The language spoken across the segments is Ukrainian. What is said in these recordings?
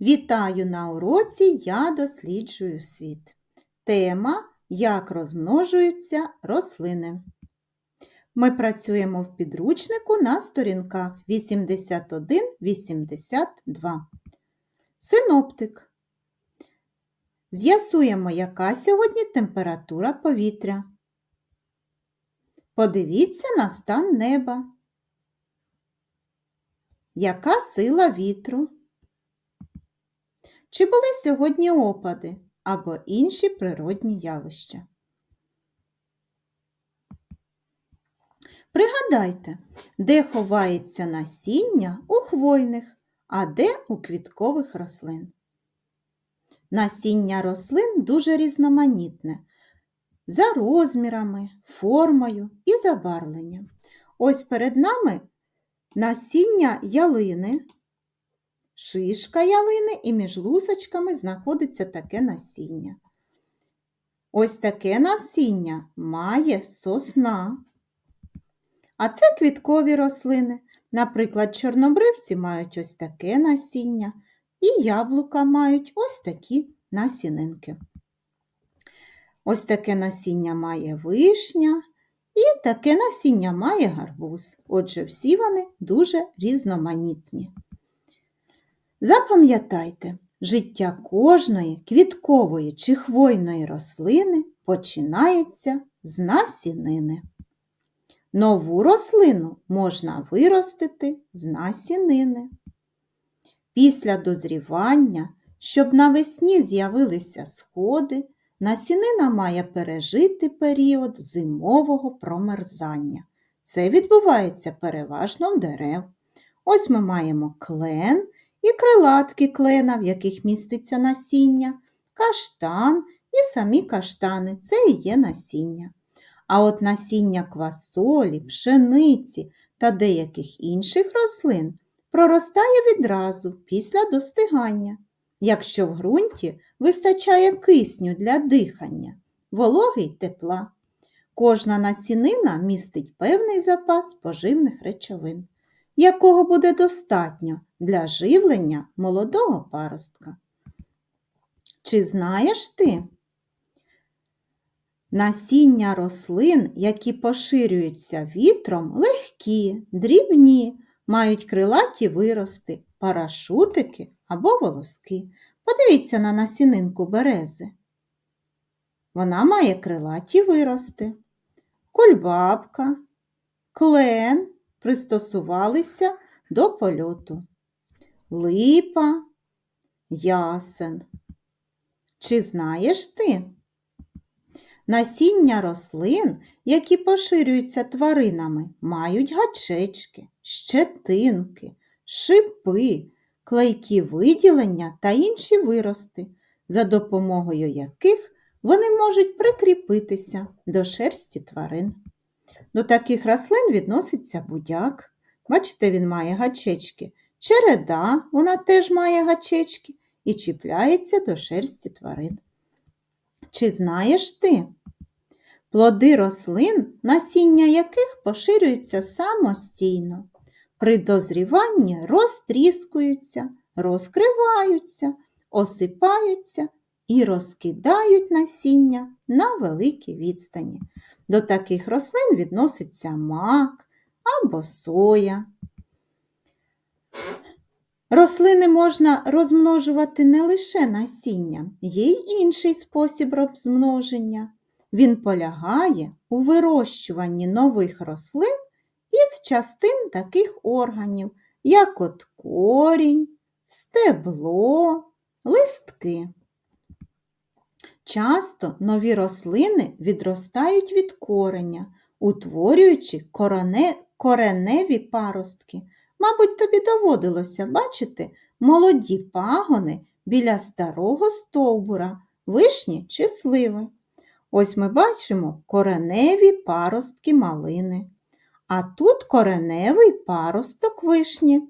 Вітаю на уроці Я досліджую світ. Тема Як розмножуються рослини. Ми працюємо в підручнику на сторінках 81-82. Синоптик. З'ясуємо, яка сьогодні температура повітря. Подивіться на стан неба. Яка сила вітру? Чи були сьогодні опади або інші природні явища? Пригадайте, де ховається насіння у хвойних, а де у квіткових рослин. Насіння рослин дуже різноманітне, за розмірами, формою і забарвленням. Ось перед нами насіння ялини, шишка ялини і між лусочками знаходиться таке насіння. Ось таке насіння має сосна. А це квіткові рослини. Наприклад, чорнобривці мають ось таке насіння, і яблука мають ось такі насінинки. Ось таке насіння має вишня, і таке насіння має гарбуз. Отже, всі вони дуже різноманітні. Запам'ятайте, життя кожної квіткової чи хвойної рослини починається з насінини. Нову рослину можна виростити з насінини. Після дозрівання, щоб навесні з'явилися сходи, насінина має пережити період зимового промерзання. Це відбувається переважно в дерев. Ось ми маємо клен і крилатки клена, в яких міститься насіння, каштан і самі каштани це і є насіння. А от насіння квасолі, пшениці та деяких інших рослин проростає відразу після достигання, якщо в ґрунті вистачає кисню для дихання, вологи й тепла. Кожна насінина містить певний запас поживних речовин, якого буде достатньо для живлення молодого паростка. Чи знаєш ти? Насіння рослин, які поширюються вітром, легкі, дрібні, мають крилаті вирости, парашутики або волоски. Подивіться на насінинку берези. Вона має крилаті вирости. Кульбабка, клен пристосувалися до польоту. Липа, ясен. Чи знаєш ти? Насіння рослин, які поширюються тваринами, мають гачечки, щетинки, шипи, клейкі виділення та інші вирости, за допомогою яких вони можуть прикріпитися до шерсті тварин. До таких рослин відноситься будяк. Бачите, він має гачечки. Череда, вона теж має гачечки і чіпляється до шерсті тварин. Чи знаєш ти? Плоди рослин, насіння яких поширюються самостійно. При дозріванні розтріскуються, розкриваються, осипаються і розкидають насіння на великій відстані. До таких рослин відноситься мак або соя. Рослини можна розмножувати не лише насінням, є й інший спосіб розмноження. Він полягає у вирощуванні нових рослин із частин таких органів, як от корінь, стебло, листки. Часто нові рослини відростають від кореня, утворюючи корене, кореневі паростки. Мабуть, тобі доводилося бачити молоді пагони біля старого стовбура, вишні чи сливи. Ось ми бачимо кореневі паростки малини, а тут кореневий паросток вишні.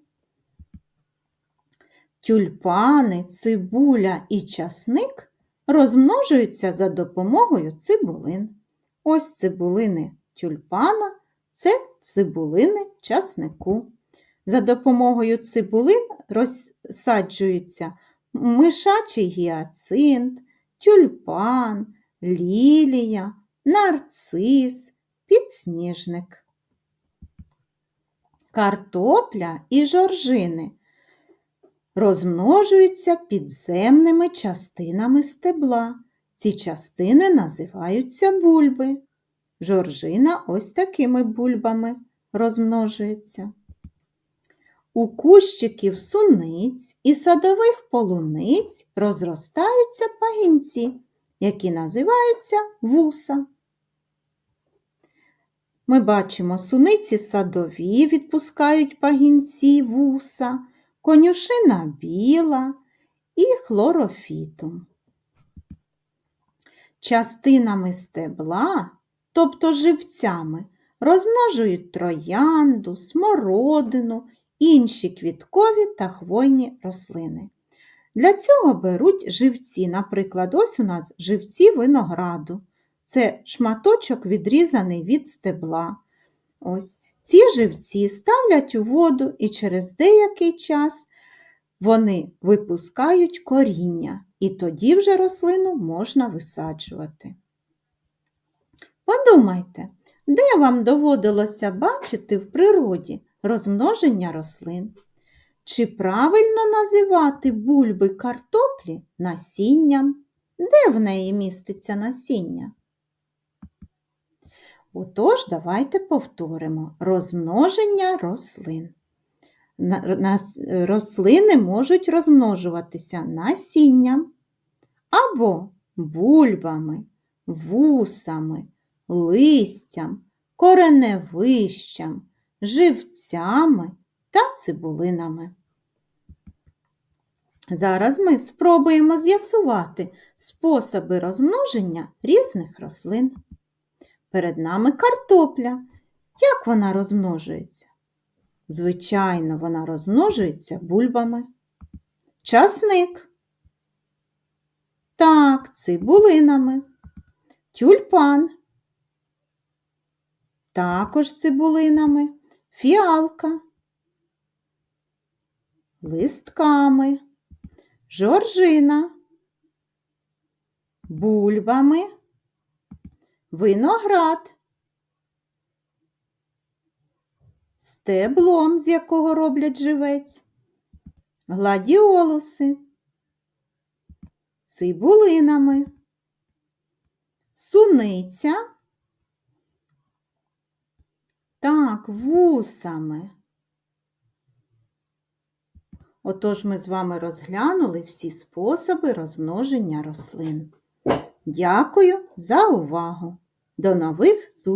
Тюльпани, цибуля і часник розмножуються за допомогою цибулин. Ось цибулини тюльпана це цибулини часнику. За допомогою цибулин розсаджуються мишачий гіацинт, тюльпан, лілія, нарцис, підсніжник. Картопля і жоржини розмножуються підземними частинами стебла. Ці частини називаються бульби. Жоржина ось такими бульбами розмножується. У кущиків суниць і садових полуниць розростаються пагінці, які називаються вуса. Ми бачимо, суниці садові відпускають пагінці вуса, конюшина біла і хлорофітум. Частинами стебла, тобто живцями, розмножують троянду, смородину, інші квіткові та хвойні рослини. Для цього беруть живці, наприклад, ось у нас живці винограду. Це шматочок відрізаний від стебла. Ось ці живці ставлять у воду і через деякий час вони випускають коріння, і тоді вже рослину можна висаджувати. Подумайте, де вам доводилося бачити в природі розмноження рослин? Чи правильно називати бульби картоплі насінням? Де в неї міститься насіння? Отож, давайте повторимо розмноження рослин. Рослини можуть розмножуватися насінням або бульбами, вусами, листям, кореневищем, живцями та цибулинами. Зараз ми спробуємо з'ясувати способи розмноження різних рослин. Перед нами картопля. Як вона розмножується? Звичайно, вона розмножується бульбами. Часник. Так, цибулинами. Тюльпан. Також цибулинами. Фіалка. Листками. Жоржина. Бульбами. Виноград. Стеблом, з якого роблять живець. Гладіолуси. Цибулинами. Суниця. Так, вусами. Отож ми з вами розглянули всі способи розмноження рослин. Дякую за увагу! До нових зустрічей!